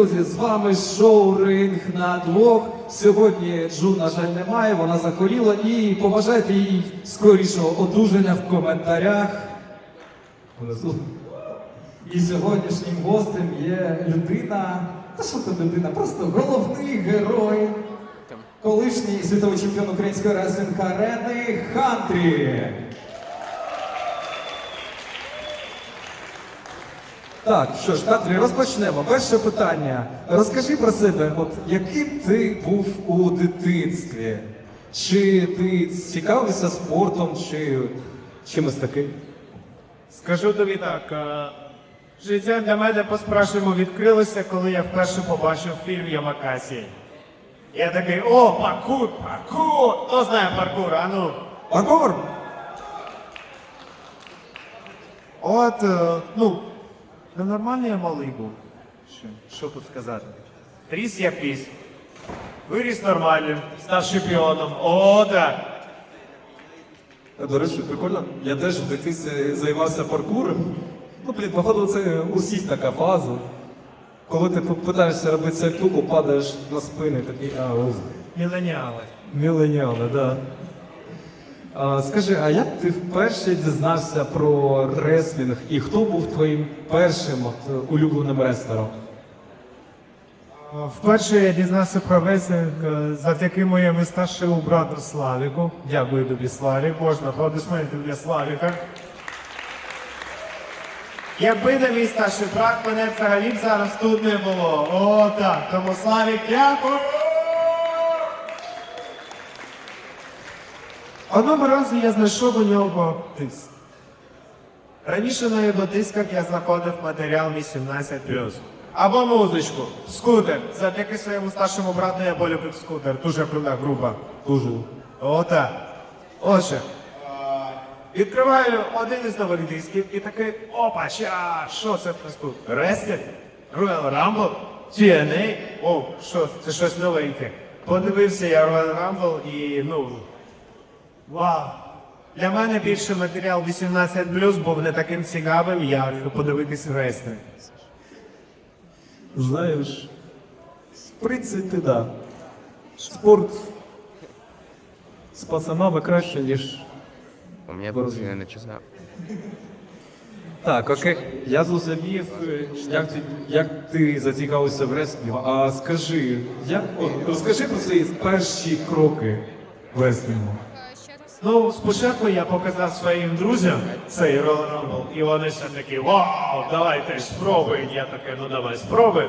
друзі, з вами шоу Ринг на двох. Сьогодні Джу, на жаль, немає, вона захворіла і побажайте їй скорішого одужання в коментарях. І сьогоднішнім гостем є людина. Та що це людина? Просто головний герой. Колишній світовий чемпіон української реслінг арени Хантрі. Так, що ж, Катрі, розпочнемо. Перше питання. Розкажи про себе, от яким ти був у дитинстві? Чи ти цікавився спортом, чи чимось таким? Скажу тобі так, е, життя для мене по-справжньому відкрилося, коли я вперше побачив фільм Ямакасі. Я такий, о, паркур, паркур! Хто знає паркур, а ну? Паркур! От, е, ну, ну нормальний я малий був. Що, що тут сказати? Тріс я піс. Виріс нормальним, став чемпіоном. О, так. До речі, прикольно. Я теж в дитинстві займався паркуром. Ну, блін, походу, це усіх така фаза. Коли ти питаєшся робити сальтуху, падаєш на спину, і такий, а, ось. Міленіали. Міленіали, да. Скажи, а як ти вперше дізнався про реслінг і хто був твоїм першим улюбленим рестлером? Вперше я дізнався про рестлинг е, завдяки моєму старшому брату Славіку. Дякую тобі, Славік. Можна аплодисменти для Славіка. Якби не мій старший брат, мене взагалі б зараз тут не було. О, так. Тому Славік, дякую. Одного разу я знайшов у нього тиск. Раніше на його дисках я знаходив матеріал 18+. Або музичку, скутер. Завдяки своєму старшому брату я полюбив скутер. Дуже крута група. Дуже. Ота. Отже. Відкриваю один із нових дисків і такий опа, ча, що це в нас тут? Рестет? Royal Rumble? TNA? О, що, це щось новеньке. Подивився я Royal Rumble і ну. Вау! Для мене більше матеріал 18 був не таким цікавим, як подивитись рестлинг. Знаєш, в принципі, да. Спорт з пацанами краще, ніж. У меня был я начинал. Так, окей. Я зрозумів, як ти, як ти зацікавився в реслінгу. А скажи, як, розкажи про свої перші кроки в реслінгу. Ну, спочатку я показав своїм друзям цей Rumble, і вони все такі, вау, давай теж спробуй. Я таке, ну давай спробуй.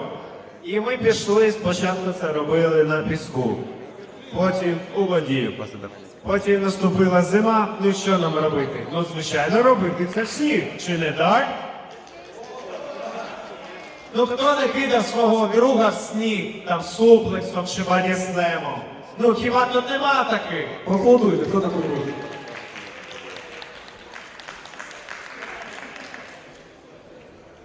І ми пішли, спочатку це робили на піску, потім у воді. Потім наступила зима, ну що нам робити? Ну, звичайно, робити це всі, чи не так? Ну хто не піде свого друга в сніг, там суплексом чи бадіслемом? Ну хіба тут нема таких? Поаплодуйте, хто так робить?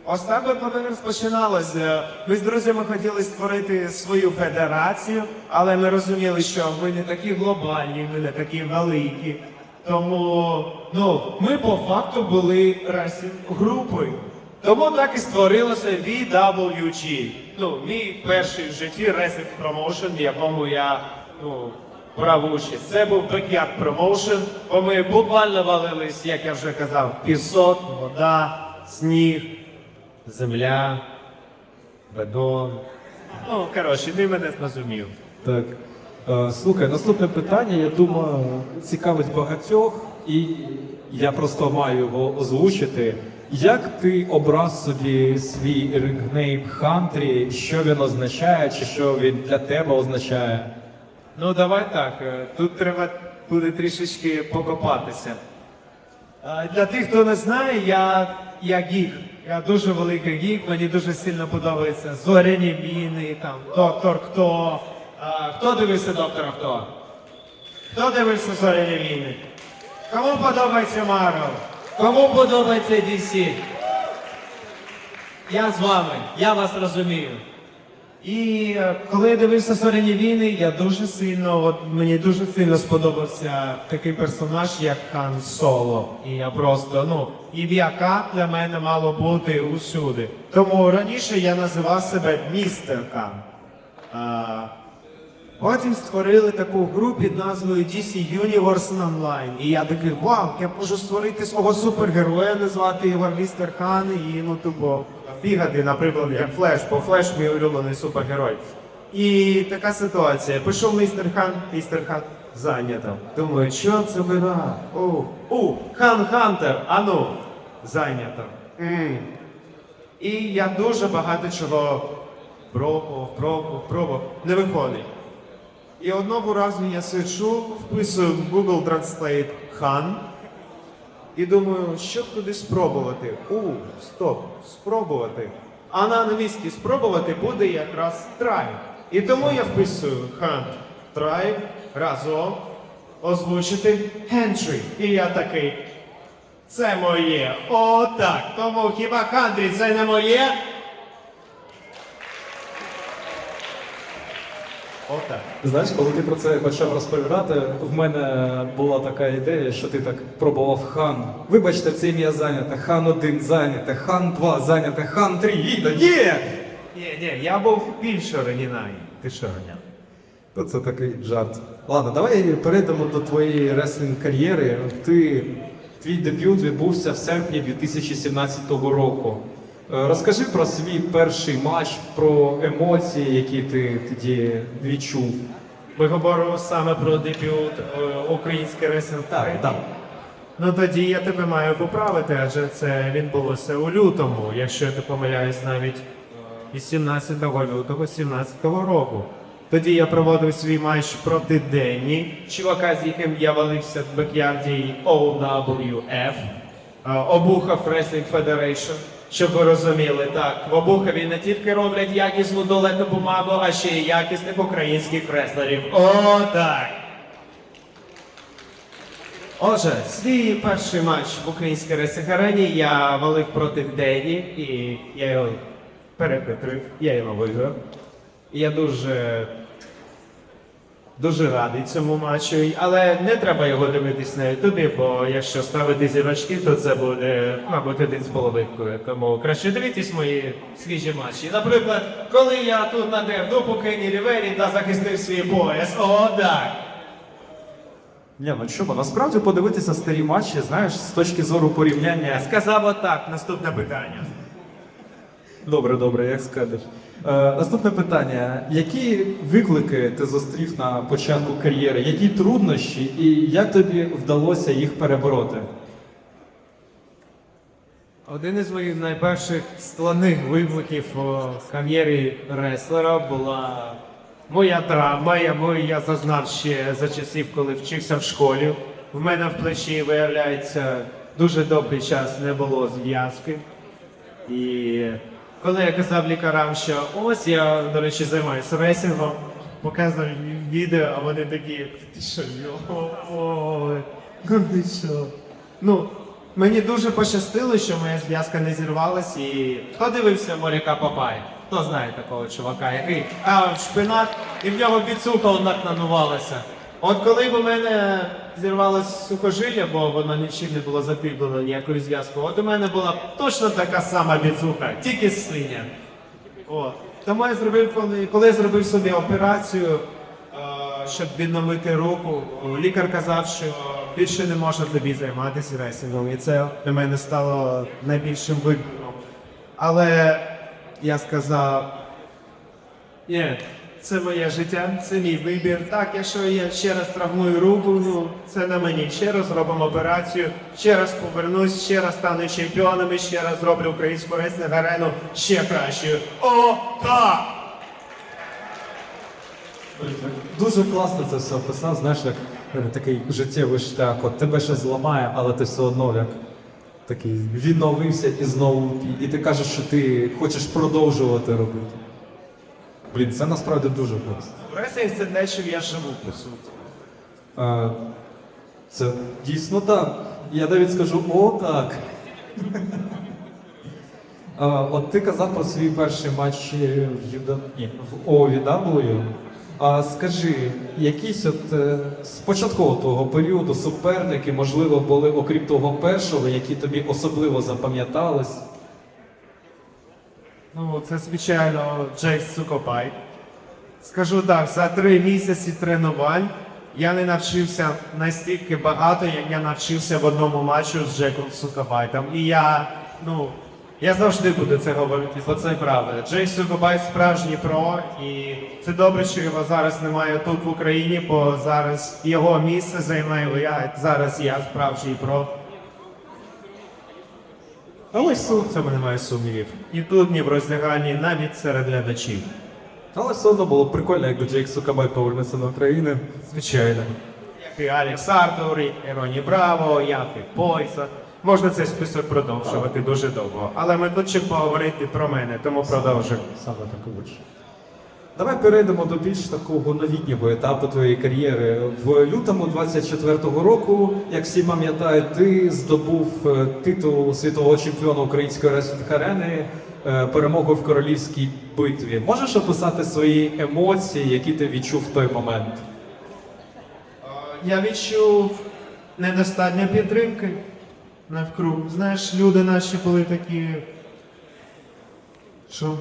Ось так розпочиналося. Ми з друзями хотіли створити свою федерацію, але ми розуміли, що ми не такі глобальні, ми не такі великі. Тому ну, ми по факту були групою. Тому так і створилося VWG. Ну, мій перший в житті ресінг промоушен, в якому я ну, брав участь. Це був Backyard Promotion, бо ми буквально валились, як я вже казав, пісок, вода, сніг земля, бетон. Ну, коротше, ти мене зрозумів. Так. Е, Слухай, наступне питання, я думаю, цікавить багатьох, і я просто маю його озвучити. Як ти обрав собі свій рингнейм Хантрі, що він означає, чи що він для тебе означає? Ну, давай так. е, Тут треба буде трішечки покопатися. Е, Для тих, хто не знає, я, я гік. Я дуже великий гік, мені дуже сильно подобається зоряні війни, там, доктор хто. Е, Хто дивився доктора хто? Хто дивився зоряні війни? Кому подобається Марвел? Кому подобається DC? Я з вами, я вас розумію. І е, коли я дивився зоряні війни, я дуже сильно, от мені дуже сильно сподобався такий персонаж, як Хан Соло. І я просто, ну, ім'яка для мене мало бути усюди. Тому раніше я називав себе містер Хан. Потім створили таку гру під назвою DC Universe Online. І я такий, вау, я можу створити свого супергероя, назвати його Містер Хан і ну тупо бігати, наприклад, як Флеш, бо Флеш мій улюблений супергерой. І така ситуація. Пішов містер Хан, містер Хан зайнято. Думаю, що це вина? О, у, Хан Хантер, ану, зайнято. І я дуже багато чого пробував, пробував, пробував. Не виходить. І одного разу я сиджу, вписую в Google Translate хан і думаю, що туди спробувати. У, стоп, спробувати. А на англійській спробувати буде якраз try. І тому я вписую хан try разом озвучити entry. І я такий. Це моє. О, так. Тому хіба хандрі це не моє? Отак. Знаєш, коли ти про це почав розповідати, в мене була така ідея, що ти так пробував хан. Вибачте, це ім'я зайняте, хан 1 зайняте, хан 2 зайняте, хан 3 і є! Ні, ні, я був більш оригінальний. Ти що, Роня? То це такий жарт. Ладно, давай перейдемо до твоєї реслінг кар'єри. Ти твій дебют відбувся в серпні 2017 року. Е, Розкажи про свій перший матч, про емоції, які ти тоді відчув. Ми говоримо саме про дебют е, український ресінг. Так, так. Ну тоді я тебе маю поправити, адже це відбулося у лютому, якщо я не помиляюсь, навіть із 17 лютого 17-го року. Тоді я проводив свій матч проти Денні, чувака, з яким я валився в бекярді OWF, е, Обухов Wrestling Federation. Щоб ви розуміли, так, в Обухові не тільки роблять якісну долету бумагу, а ще й якісних українських реслерів. О, так! Отже, свій перший матч в українській ресигарені я валив проти Дені, і я його перехитрив, я його виграв. Я дуже, дуже радий цьому матчу, але не треба його дивитись на ютубі, бо якщо ставити зірочки, то це буде, мабуть, один з половинкою. Тому краще дивіться мої свіжі матчі. Наприклад, коли я тут надер дупу Кенні Рівері та захистив свій пояс. О, так! Ні, ну чому, насправді подивитися старі матчі, знаєш, з точки зору Я порівняння. сказав отак, наступне питання. Добре, добре, як скажеш. Е, наступне питання: які виклики ти зустрів на початку кар'єри? Які труднощі і як тобі вдалося їх перебороти? Один із моїх найперших складних викликів у кар'єрі реслера була моя травма, яку я зазнав ще за часів, коли вчився в школі. В мене в плечі, виявляється, дуже довгий час не було зв'язки. І коли я казав лікарам, що ось я, до речі, займаюся ресінгом, показував відео, а вони такі, ти що, ой, ну ти що? Ну, мені дуже пощастило, що моя зв'язка не зірвалась і хто дивився моряка Папай? Хто знає такого чувака, який а, шпинат, і в нього біцуха однак нанувалася. От коли б у мене зірвалось сухожилля, бо воно нічим не було закріплено ніякою зв'язкою, от у мене була точно така сама біцуха, тільки синя. От. Тому я зробив, коли, коли я зробив собі операцію, е, щоб відновити руку, лікар казав, що більше не можна тобі займатися ресінгом. І це для мене стало найбільшим викликом. Але я сказав, ні, це моє життя, це мій вибір. Так, якщо я ще раз травмую руку, ну це на мені. Ще раз зробимо операцію, ще раз повернусь, ще раз стану чемпіоном ще раз зроблю українську реслінг арену ще кращою. О, так! Дуже класно це все описав, знаєш, як е, такий життєвий шлях. От тебе щось зламає, але ти все одно як такий відновився і знову. І ти кажеш, що ти хочеш продовжувати робити. Блін, це насправді дуже класно. Реслінг це те, що я живу, по суті. Е, Це дійсно так. Я навіть скажу, о, так. А, от ти казав про свій перший матч е, в UW, ні, в OVW. А скажи, якісь от е, з початкового того періоду суперники, можливо, були, окрім того першого, які тобі особливо запам'ятались? Ну, це, звичайно, Джейс Сукопай. Скажу так, за три місяці тренувань я не навчився настільки багато, як я навчився в одному матчу з Джеком Сукопайтом. І я, ну, я завжди буду це говорити, бо це правда. Джей Сукопай справжній про, і це добре, що його зараз немає тут в Україні, бо зараз його місце займаю я. Зараз я справжній про. Але в цьому немає сумнівів. І тут, ні в роздяганні, навіть серед глядачів. Але все одно було прикольно, якби Джейк Сукабай повернувся на Україну. Звичайно. Як і Алекс Артур, і Роні Браво, як і Пойса. Можна цей список продовжувати дуже довго. Але ми тут ще поговорити про мене, тому продовжуємо. Саме так і вийшло. Давай перейдемо до більш такого новітнього етапу твоєї кар'єри. В лютому 24-го року, як всі пам'ятають, ти здобув е, титул світового чемпіона української реслінг арени, е, перемогу в королівській битві. Можеш описати свої емоції, які ти відчув в той момент? Я відчув недостатньо підтримки навкруг. Знаєш, люди наші були такі. Що?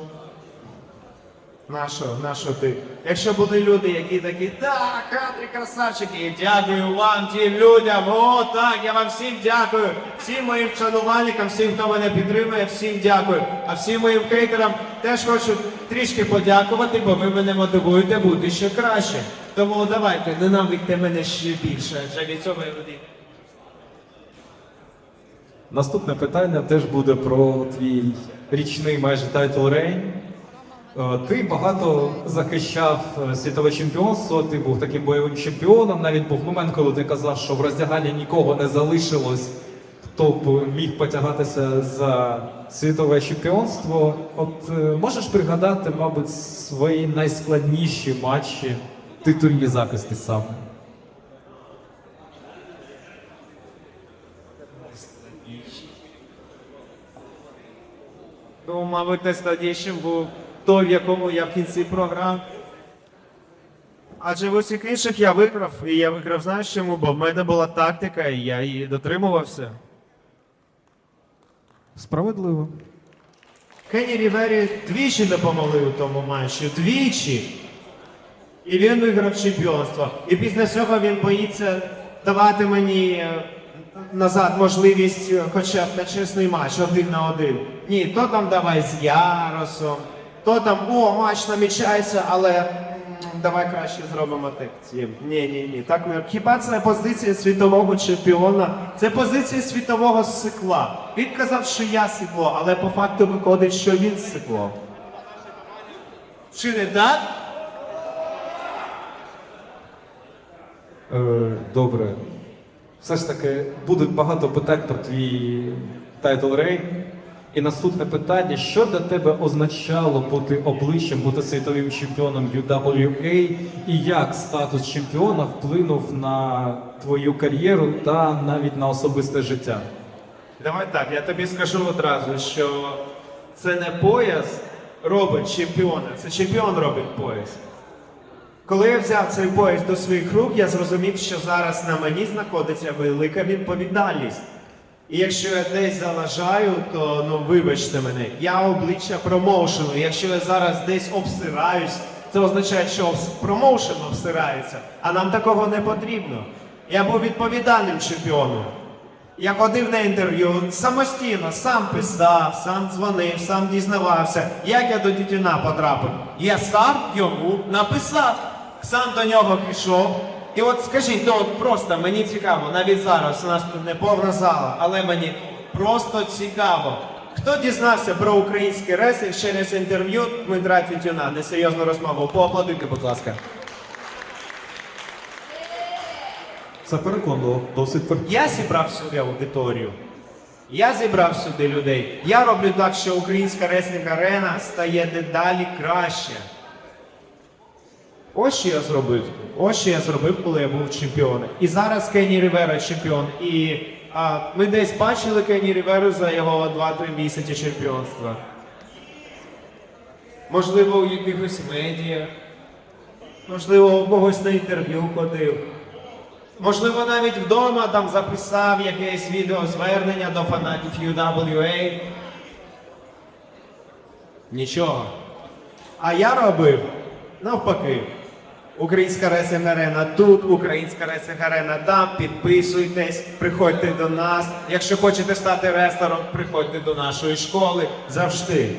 Нащо, нащо ти? Якщо були люди, які такі, так, Андрій красавчики, дякую вам, тим людям, о, так, я вам всім дякую, всім моїм шанувальникам, всім, хто мене підтримує, всім дякую. А всім моїм хейтерам теж хочу трішки подякувати, бо ви мене мотивуєте бути ще краще. Тому давайте, ненавидьте мене ще більше, адже від цього я радий. Наступне питання теж буде про твій річний майже тайтл рейн. Е, Ти багато захищав е, світове чемпіонство, ти був таким бойовим чемпіоном. Навіть був момент, коли ти казав, що в роздяганні нікого не залишилось, хто б міг потягатися за світове чемпіонство. От е, можеш пригадати, мабуть, свої найскладніші матчі, титульні захисти саме. Ну, мабуть, найскладнішим був той, в якому я в кінці програв. Адже в усіх інших я виграв, і я виграв, знаєш чому? Бо в мене була тактика, і я її дотримувався. Справедливо. Кенні Рівері двічі допомогли у тому матчі, двічі. І він виграв чемпіонство. І після цього він боїться давати мені е, назад можливість е, хоча б на чесний матч один на один. Ні, то там давай з Яросом, то там о, матч намічається, але давай краще зробимо так. Ні, ні, ні. Так не хіба це позиція світового чемпіона? Це позиція світового сикла. Він казав, що я сикло, але по факту виходить, що він сикло. Чи не так? Е, добре. Все ж таки буде багато питань про твій тайтл рейн. І наступне питання: що для тебе означало бути обличчям, бути світовим чемпіоном UWA, і як статус чемпіона вплинув на твою кар'єру та навіть на особисте життя? Давай так, я тобі скажу одразу, що це не пояс робить чемпіона, це чемпіон робить пояс. Коли я взяв цей пояс до своїх рук, я зрозумів, що зараз на мені знаходиться велика відповідальність. І якщо я десь залажаю, то ну вибачте мене, я обличчя промоушену. Якщо я зараз десь обсираюсь, це означає, що промоушен обсирається, а нам такого не потрібно. Я був відповідальним чемпіоном. Я ходив на інтерв'ю самостійно, сам писав, сам дзвонив, сам дізнавався, як я до Тютюна потрапив. Я сам йому написав, сам до нього пішов. І от скажіть, ну от просто мені цікаво, навіть зараз у нас тут не повна зала, але мені просто цікаво. Хто дізнався про український рестлінг через інтерв'ю Дмитра Тютюна? Несерйозну розмову. Поаплодуйте, будь ласка. Це переконливо, досить переконливо. Я зібрав сюди аудиторію. Я зібрав сюди людей. Я роблю так, що українська реслінг арена стає дедалі краще. Ось що я зробив. Ось що я зробив, коли я був чемпіоном. І зараз Кенні Рівера чемпіон. І А ми десь бачили Кені Ріверу за його 2-3 місяці чемпіонства. Можливо, у якихось медіа. Можливо, у когось на інтерв'ю ходив. Можливо, навіть вдома там записав якесь відеозвернення до фанатів UWA. Нічого. А я робив навпаки. Українська ресинг арена тут, українська ресинг арена там. Підписуйтесь, приходьте до нас. Якщо хочете стати рестором, приходьте до нашої школи завжди.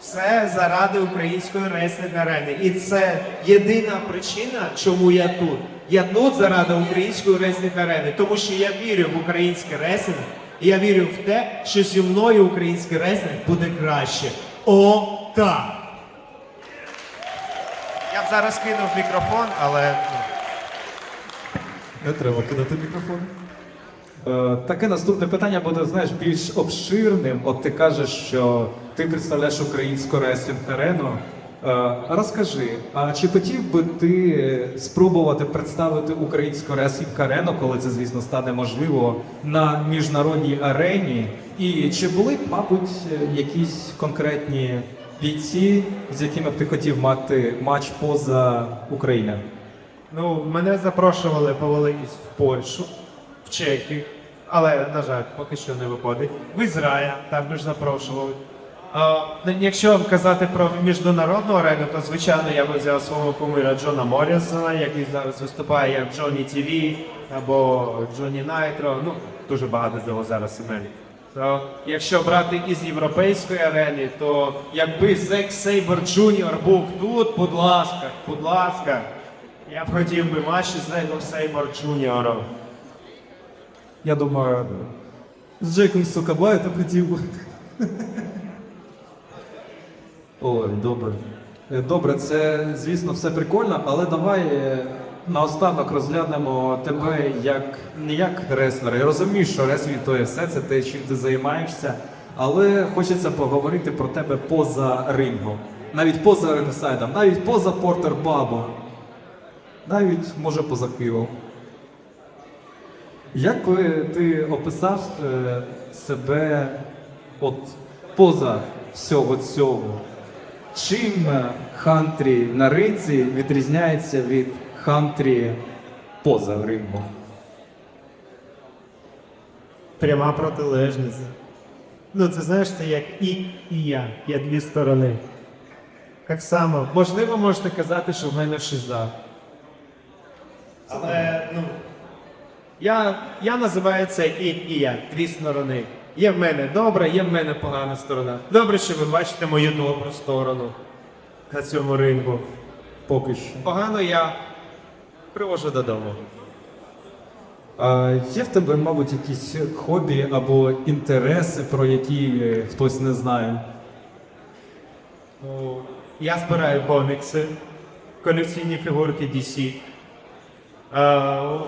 Все заради української ресинг арени. І це єдина причина, чому я тут. Я тут заради української ресинг арени, тому що я вірю в український ресинг, і я вірю в те, що зі мною український ресинг буде краще. О, так! Я б зараз кинув мікрофон, але ну, Не треба кидати мікрофон. Е, таке наступне питання буде, знаєш, більш обширним. От ти кажеш, що ти представляєш українську реслінг арену. Е, розкажи, а чи хотів би ти спробувати представити українську реслінг арену, коли це, звісно, стане можливо, на міжнародній арені? І чи були б, мабуть, якісь конкретні бійці, з якими б ти хотів мати матч поза Україною? Ну, мене запрошували повелись в Польщу, в Чехію, але, на жаль, поки що не виходить. В Ізраїль також запрошували. А, якщо казати про міжнародну арену, то звичайно я би взяв свого кумира Джона Моррісона, який зараз виступає як Джоні ТВ або Джоні Найтро. Ну, дуже багато цього зараз імен. То, якщо брати із європейської арени, то якби Зек Сейбер Джуніор був тут, будь ласка, будь ласка, я б хотів би матч з Зеком Сейбер Джуніором. Я думаю, з Джейком Сукабаю там хотів би. Ой, добре. Добре, це, звісно, все прикольно, але давай наостанок розглянемо тебе як не як реслера. Я розумію, що реслінг то є все, це те, чим ти займаєшся, але хочеться поговорити про тебе поза рингом, навіть поза рингсайдом, навіть поза Портер Бабом, навіть може поза Києвом. Як ти описав е, себе от поза всього цього? Чим е, хантрі на ринці відрізняється від хантрі поза рингом? Пряма протилежність. Ну, це знаєш, це як і і я. Є дві сторони. Так само, можливо, можете казати, що в мене шиза. Але, ну, я, я називаю це і і я, дві сторони. Є в мене добра, є в мене погана сторона. Добре, що ви бачите мою добру сторону на цьому рингу. Поки що. Погано я привожу додому. А є в тебе, мабуть, якісь хобі або інтереси, про які е, хтось не знає? Ну, я збираю комікси, колекційні фігурки DC. Е,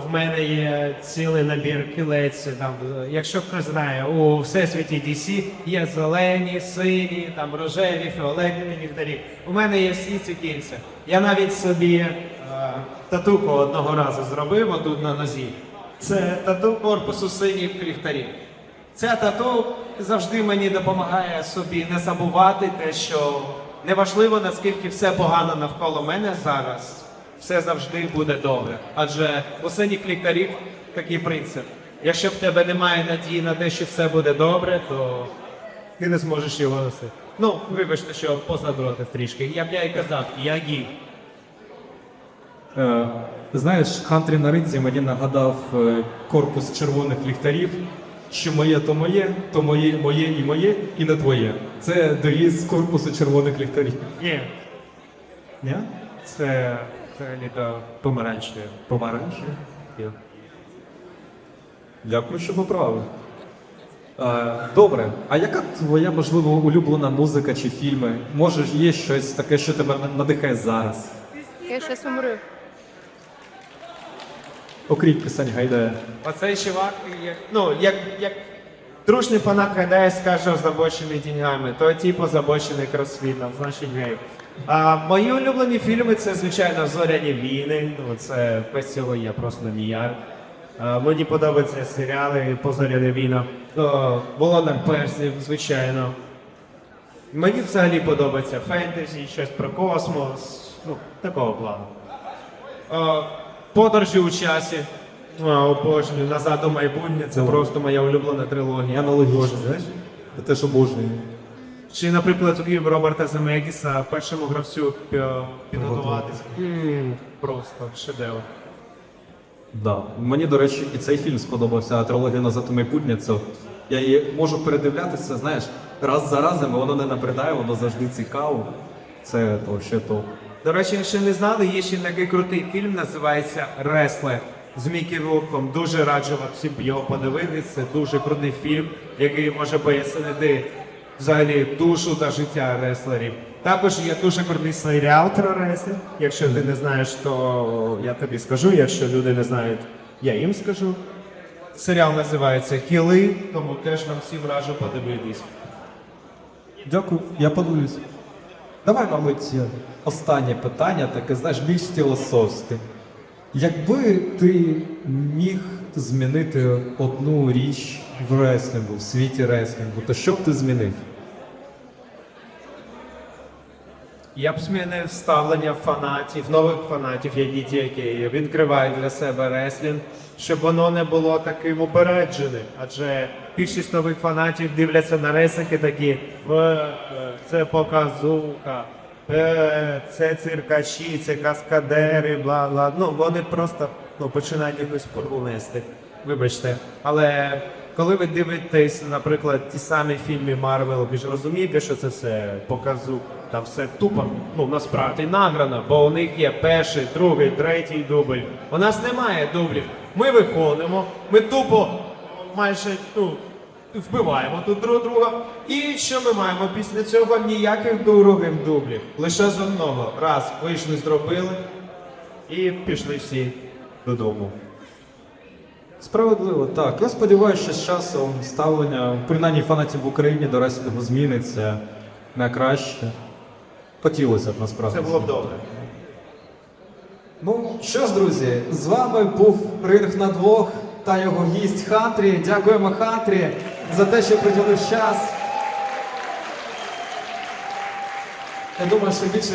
в мене є цілий набір кілець. Там, якщо хтось знає, у всесвіті DC є зелені, сині, там рожеві, фіолетові ліхтарі. У мене є всі ці кільця. Я навіть собі татуку одного разу зробив отут на нозі. Це тату корпусу синіх ліхтарів. Ця тату завжди мені допомагає собі не забувати те, що неважливо наскільки все погано навколо мене зараз, все завжди буде добре. Адже у синіх ліхтарів такий принцип. Якщо в тебе немає надії на те, що все буде добре, то ти не зможеш його носити. Ну, вибачте, що позадротив трішки. Я б я і казав, я гій. Е, знаєш, хантрі на ринці мені нагадав е, корпус червоних ліхтарів. Що моє, то моє, то моє, моє і моє, і не твоє. Це девіз корпусу червоних ліхтарів. Ні, Ні? це взагалі то помаранчеве. Помаранч. Дякую, що поправив. Е, добре, а яка твоя, можливо, улюблена музика чи фільми? Може, є щось таке, що тебе надихає зараз? Я щас умру. Окрім писань Гайдая. Оцей чувак, як, ну, як, як трушний фанат Гайдая скаже озабочений деньгами, то типу озабочений кросфітом, значить гей. А мої улюблені фільми це, звичайно, Зоряні війни. Ну, це без цього я просто ніяк. Мені подобаються серіали Позоряне війна. Володар персів, звичайно. Мені взагалі подобається фентезі, щось про космос, ну, такого плану. Подорожі у часі. Е, Обожнюю. Назад до майбутнє це просто моя улюблена трилогія. Аналогічно, знаєш? Це теж обожнюю. Чи, наприклад, фільм Роберта Земекіса першому гравцю пі- підготуватися. М, Просто шедевр. Да. Мені, до речі, і цей фільм сподобався, а трилогія назад у майбутнє. Це от, я її можу передивлятися, знаєш, раз за разом, і воно не набридає, воно завжди цікаво. Це то ще топ. До речі, якщо не знали, є ще такий крутий фільм, називається Реслер з Мікі Рурком. Дуже раджу вам всім його подивитися. Це дуже крутий фільм, який може пояснити взагалі душу та життя реслерів. Також є дуже крутий серіал про реслер. Якщо ти не знаєш, то я тобі скажу. Якщо люди не знають, я їм скажу. Серіал називається Хіли, тому теж вам всім раджу подивитись. Дякую, я подивлюсь. Давай, мабуть, останнє питання, таке, знаєш, більш філософське. Якби ти міг змінити одну річ в реслінгу, в світі реслінгу, то що б ти змінив? Я б змінив ставлення фанатів, нових фанатів, які тільки відкривають для себе реслінг, щоб воно не було таким упередженим. Адже більшість нових фанатів дивляться на і такі «Е, е, це показуха, е, це циркачі, це каскадери, бла бла. Ну вони просто ну, починають якусь порву нести. Вибачте. Але коли ви дивитесь, наприклад, ті самі фільми Марвел, ви ж розумієте, що це все показу, там все тупо, ну насправді награно, бо у них є перший, другий, третій дубль. У нас немає дублів. Ми виходимо, ми тупо майже ну, вбиваємо тут друг друга. І що ми маємо після цього? Ніяких других дублів. Лише з одного. Раз вийшли, зробили і пішли всі додому. Справедливо, так. Я сподіваюся, що з часом ставлення, принаймні фанатів в Україні до реслінгу зміниться на краще. Хотілося б насправді. Це було б добре. Ну що ж, друзі, з вами був ринг на двох та його гість Хантрі. Дякуємо Хантрі за те, що приділив час. Я думаю, що більше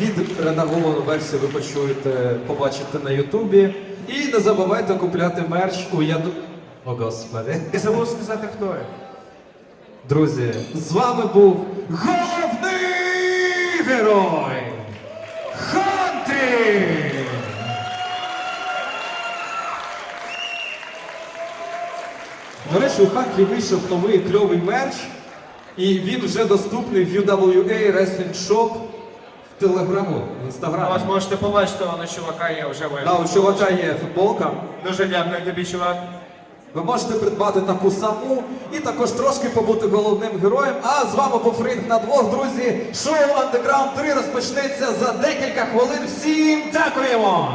відредаговану версію ви почуєте, побачите на Ютубі. І не забувайте купляти мерч у яду. О, господи. І забув сказати, хто я. Друзі, з вами був головний герой Хантрі! До речі, у Хантрі вийшов новий кльовий мерч, і він вже доступний в UWA Wrestling Shop Телеграму, в Ось інстаграмі. можете побачити, воно чувака є вже А у чувака є футболка. Дуже дякую тобі, чувак. Ви можете придбати таку саму і також трошки побути головним героєм. А з вами був ринг на двох, друзі. Шоу Underground 3 розпочнеться за декілька хвилин. Всім дякуємо!